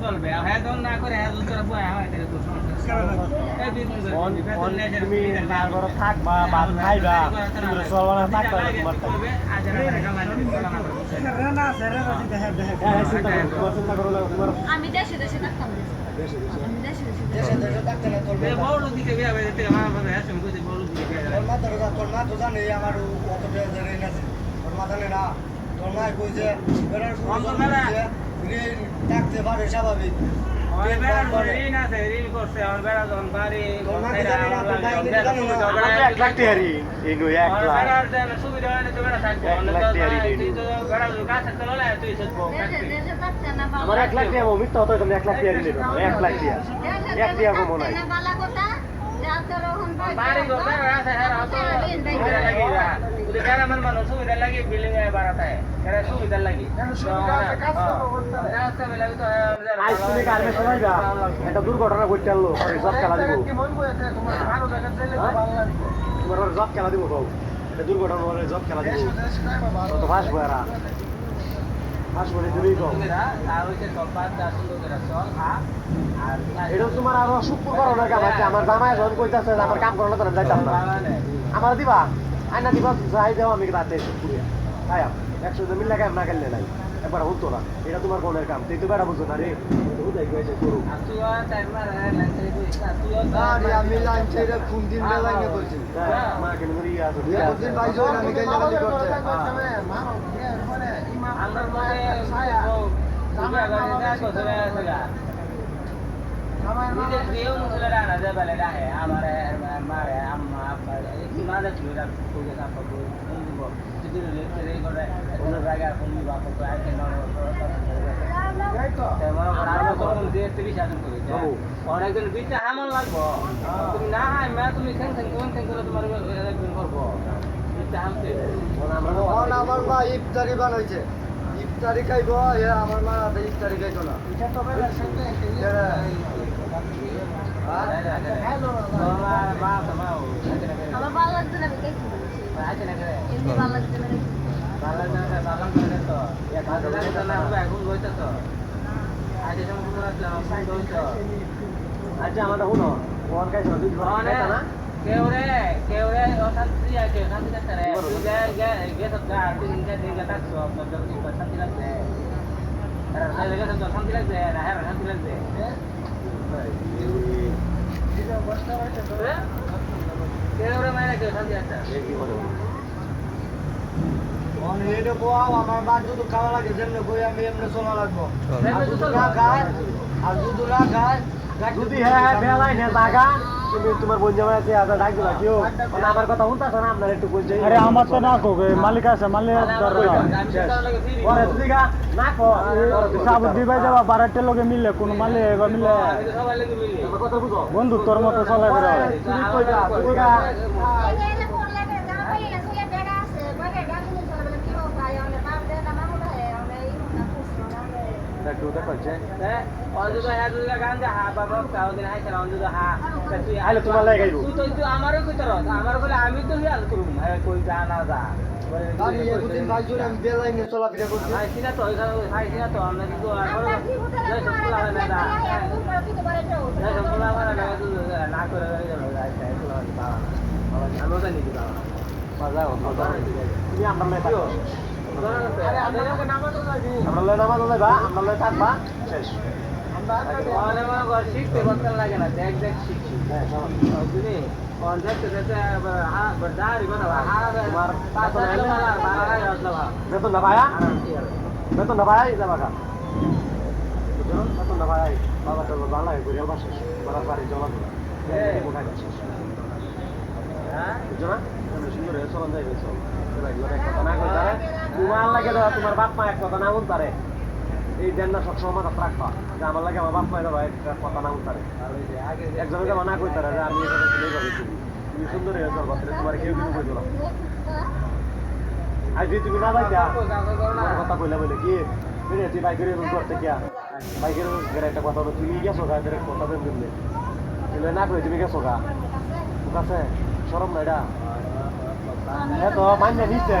চলবে হ্যাঁ দন না করে হ্যাঁ দুটো বয়া হয় তাহলে তো সমস্যা থাকবা ভাত খাইবা চলবা না থাকবা আমি দেশে দেশে থাকতাম। তোর আমার ভাবে তুমি কইতে বড় দিকে বিয়া তোর মা তোর তোর মা তো জানে আমার অত রেঞ্জ আছে তোর মা জানে না। বেড়ার থাকতে পারে স্বাভাবিক। আমার এক লাখ টিয়ারি এই নই এক লাখ। বেড়ার যেন সুবিধা হয় না তো বেড়া থাকব এক লাখ আমার এক লাখ টিয়া অমিত তো তুমি এক লাখ টিয়ারি নেবে এক লাখ টিয়া দেশে এক টিয়া দেশে কমো নাই। থাকতে না ভালো কথা। যা তোর এখন বাড়ি ঘর বেড়া আছে হ্যাঁ সুবিধা লাগি বিল্ডিং বাড়াতে সুবিধা লাগি একটা দুর্ঘটনা ঘটতে আনলো জব খেলা দিব জব খেলা দিব দুর্ঘটনা জব খেলা দিব তো ফাঁসবো এরা এটা তোমার আরও আমার জামাই যখন কইতাছে আমার কাম করলে তো আমি যাইতাম না। আমার দিবা? আইনা দিবা যাই দেও আমি রাতে তাই একশো মিলে কাম না খেললে নাই। একবার হতো না। এটা তোমার কোনের কাম। তুই তো বেড়া বুঝো না রে। বুঝাই অনেকজন বিচে হামল লাগবো তুমি না হাই মা তুমি খেং খেং কোন খেং করে তোমার করব ইফতারি বানাইছে। ইফতারি খাইব এ আমার মা রাতে ইফতারি খাইতো না। লাগছে না আচ্ছা আমার শুনো কোন কাজ না? আমার মা দুধ খাওয়া লাগে যেমনি কই আমি এমনি চলা লাগবো। আর দুধ না খায় আর দুধ না খায় যদি হ্যাঁ বেলাই নে জাগা তোমার বোন জামাই আছে আদা ডাক দিলা কেউ মানে আমার কথা শুনতাছ না? আপনার একটু বলছে আরে আমার তো না কোকে মালিক আছে মালিক পরে তুমি গা না কো সাবুত দিবাই যাবা বারাটের লগে মিলে কোন মালে এবার মিলে। সবাই লাগে মিলি। আমার কথা বুঝো? বন্ধু তোর মতো চলে করে তুমি কই তুমি গা একটু দেখছে অঞ্জুদা হ্যাঁ দুই গান যা হা বাবা কাউ দিন হাই খেলা অঞ্জুদা হা তুই আইলে তোমার লাগে গাইবো তুই তো তুই আমারও কই তোর আমার বলে আমি তো হিয়াল করুম। হ্যাঁ কই যা না যা। আমি একদিন বাইশ জন আমি বেলাইনে চলাফেরা করছি। না করে বাবা। আমি ওটা নিতে পারব বাজাও তুমি আমরা লাই আমরা নামাজ বা আমরা থাকবা শেষ শিখতে বলতে লাগে না দেখ দেখ শিখছি বেতন না ভায়া বেতন না ভায়াই যাবা বেতন না ভায়াই বাবা তো বাংলা করে বাস বাবার বাড়ি জমা দিলাম হ্যাঁ সুন্দর চলন যাই চল না করে তোমার লাগে তো তোমার বাপ মা এক কথা না পারে এই দেন না সবসময় মাথা রাখবা, যে আমার লাগে আমার বাপ মা দেবা একটা কথা না বলতে পারে आगे একজনে যেমন না কইতে পারে যে আমি তুমি সুন্দর হয়ে চলবা তোমার কেউ কিছু কইতো না। আজ যদি তুমি না আমার কথা কইলা বলে কি? তুই বাইকের রুম করতে গিয়া, বাইকের একটা কথা তুমি গেছো গা, এদের কথা বের দিলে তুমি না কই, তুমি গেছো গা। ঠিক আছে? সরম না এটা হ্যাঁ তো মান্য নিতে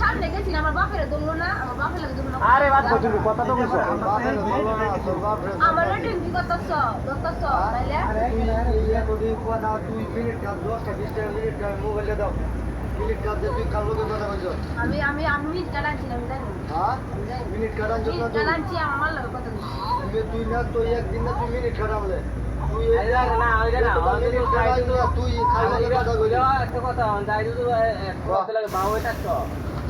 তুই না সামনে গেছি আমার বাপের দমলো না আমার বাপের লাগে দমলো আরে বাদ করছ কথা তো কইছো। আমার রেটিং কি করতেছ? করতেছ তাইলে? আরে ইয়া করি কথা তুই মিনিট কাজ 10টা 20টা মিনিট কাজ মোবাইলে দাও। মিনিট কাজ তুই কাল লোকের কথা কইছো? আমি আমি আমি মিট কাটাচ্ছি আমি জানি হ্যাঁ? মিনিট কাটার জন্য কাটাচ্ছি আমার লাগে কথা বলছি তুই তুই না তুই একদিন না তুই মিনিট কাটাবলে তুই না না মিনিট কাটাই তুই কথা কইছো একটা কথা যাই তো কথা লাগে বাবু এটা তো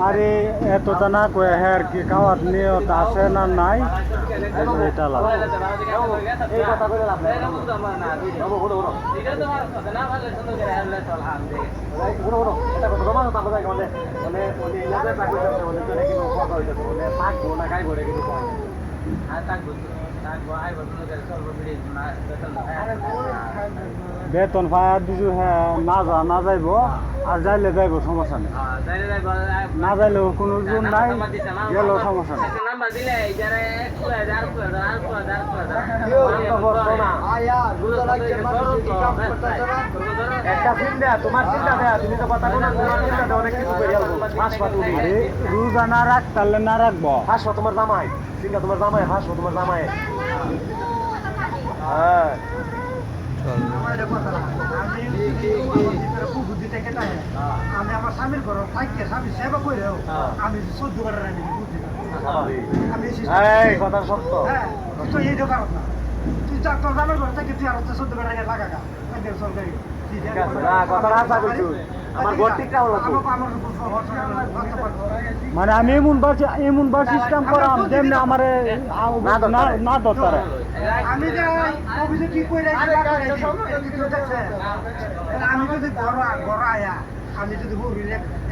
আরে এতটা না কয়ে হ্যাঁ কি খাওয়ার নিয়ত আছে না নাই? এটা লাভ বেতন পায়া দিছু হ্যাঁ না যা না যাইব। আর যাইলে যাইব সমস্যা নেই। হ্যাঁ না। যাইলেও কোনো জোর নাই গেলেও সমস্যা নেই। আরে রোজা না রাখ তাহলে না রাখব। হাসপা তোমার জামাই। চিন্তা তোমার জামাই হাসপা তোমার জামাই। হ্যাঁ। আমি আমার স্বামীর ঘর থাকিয়ে স্বামী সেবা করে আমি সহ্য করে রাখি আমি এই কথা সত্য। হ্যাঁ তো এই দোকান না। তুই যা তোর দামের ঘর থেকে তুই আর সহ্য করে রাখে লাগা গা সরকারি ঠিক আছে না কথা আশা করছি। মানে আমি এমন বার এমন বার সিস্টেম করাম যেমনি আমার না দরকার। আমি যে অফিসে কি করে রাখি আমি যদি ঘর ঘর আয়া আমি যদি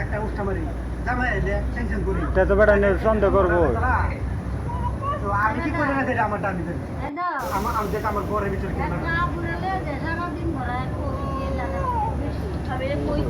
একটা উষ্ঠা মারি সন্দেহ করব। আমি কি করে আমার ঘরের ভিতরে কি একটা বুড়ালে যে সারাদিন ভরা এক করি আমি কইছি কি আমার লাগে কইরে তুই দিনে করতে আমার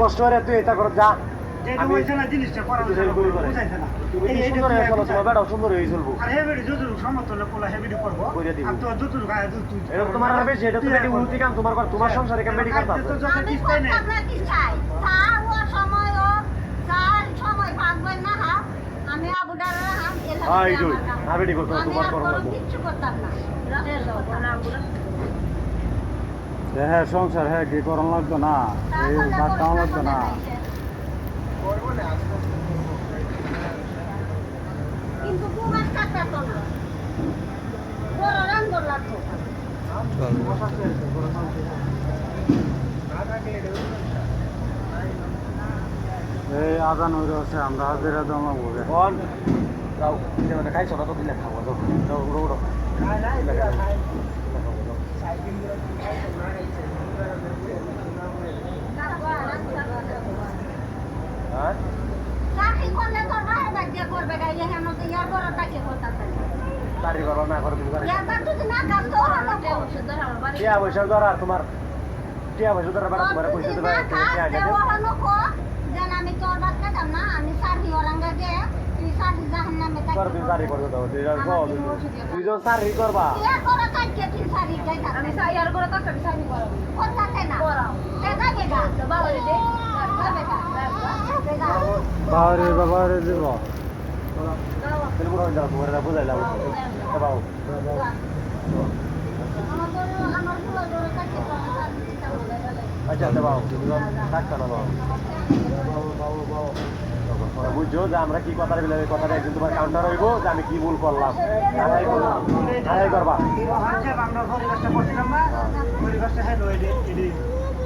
কষ্ট করে তুই এটা করে যা তোমার সংসারে হ্যাঁ, হ্যাঁ সংসার হ্যাঁ কি করন লাগতো না? এই ভাত খাওয়া লাগতো না? কিন্তু কুমার কাটা তো না বড় রান লাগতো এই আজান হয়ে আছে আমরা হাজিরা জমা মানে খাইছো না তো দিলে খাব যাও উড়ো উড়ো। হ্যাঁ চাকরি করলে তোর ভাই বাজ্যা করবে গাই যে হেন তো ইয়ার বড় তাকে করতাছে তারি করো না করো তুমি করে ইয়ার যদি না কাজ তো হলো ওষুধ ধর আমার পয়সা ধরা তোমার টিয়া পয়সা ধরা পয়সা দেবে টিয়া আমি তোর বাচ্চা না আমি তুই সারি সারি করবে দাও সব সারি করবা। করে সারি যাই না। আমি আর করে করো। কথা তাই না। করাও। এ যাবে গা। বাবা রে দে। আমার আমার আচ্ছা আচ্ছা বুঝছ যে আমরা কি কথা বলে কথাটা একদিন তোমার কাউন্টার হইব, যে আমি কি ভুল করলাম। আড়াই করলাম আড়াই করবা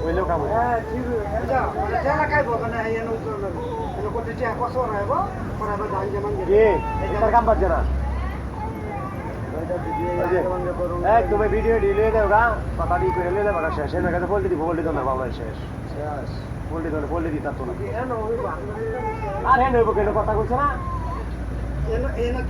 ওইলেও কাম এই কাম পাচ্ছে না এই তুমি ভিডিও ডিলে দেও গা কথা দিয়ে করে নিলে বাবা শেষ এর কাছে ফোল্ডে দিব ফোল্ডে দাও না বাবা শেষ ফোল্ডে দাও ফোল্ডে দিতা তো না আর হ্যাঁ নইব কেন কথা কইছ না এনে এনে